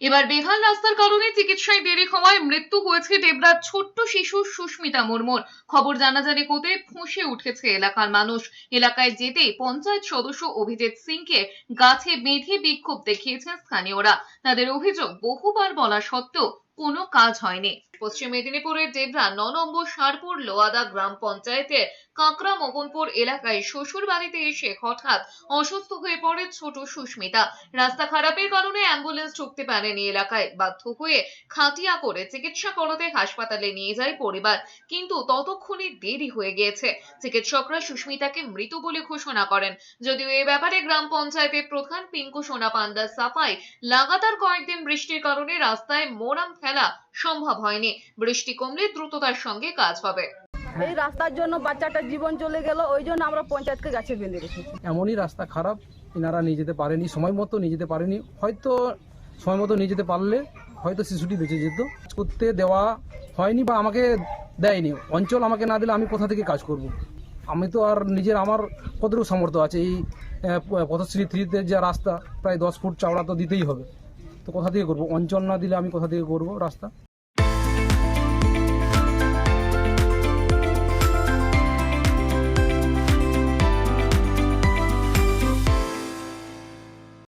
এবার বেহাল রাস্তার কারণে চিকিৎসায় দেরি হওয়ায় মৃত্যু হয়েছে ডেবরার ছোট্ট শিশু সুস্মিতা মুর্মুর। খবর জানাজানি হতে ফুঁসে উঠেছে এলাকার মানুষ। এলাকায় যেতে পঞ্চায়েত সদস্য অভিজিৎ সিংকে গাছে বেঁধে বিক্ষোভ দেখিয়েছেন স্থানীয়রা। তাদের অভিযোগ বহুবার বলা সত্ত্বেও কোনো কাজ হয়নি। পশ্চিম মেদিনীপুরের ডেবরা ন নম্বর সারপুর লোয়াদা গ্রাম পঞ্চায়েতের কাঁকড়া মোহনপুর এলাকায় শ্বশুর বাড়িতে এসে হঠাৎ অসুস্থ হয়ে পড়ে ছোট সুস্মিতা। রাস্তা খারাপের কারণে অ্যাম্বুলেন্স ঢুকতে পারেনি এলাকায়। বাধ্য হয়ে খাটিয়া করে চিকিৎসা করাতে হাসপাতালে নিয়ে যায় পরিবার। কিন্তু ততক্ষণে দেরি হয়ে গিয়েছে। চিকিৎসকরা সুস্মিতাকে মৃত বলে ঘোষণা করেন। যদিও এ ব্যাপারে গ্রাম পঞ্চায়েতের প্রধান পিঙ্কু সোনা পান্ডা সাফাই লাগাতার কয়েকদিন বৃষ্টির কারণে রাস্তায় মোরাম ফেলা সম্ভব হয়নি। বৃষ্টি কমলে দ্রুততার সঙ্গে কাজ হবে। এই রাস্তার জন্য বাচ্চাটার জীবন চলে গেল ওই জন্য আমরা পঞ্চায়েতকে গাছে বেঁধে রেখেছি। এমনই রাস্তা খারাপ এনারা নিয়ে যেতে পারেনি সময় মতো নিয়ে যেতে পারেনি। হয়তো সময় মতো নিয়ে যেতে পারলে হয়তো শিশুটি বেঁচে যেত। করতে দেওয়া হয়নি বা আমাকে দেয়নি। অঞ্চল আমাকে না দিলে আমি কোথা থেকে কাজ করব। আমি তো আর নিজের আমার কতটুকু সামর্থ্য আছে? এই আহ, পথশ্রী থ্রিতে যে রাস্তা প্রায় দশ ফুট চওড়া তো দিতেই হবে। তো কোথা থেকে করব? অঞ্চল না দিলে আমি কোথা থেকে করব রাস্তা?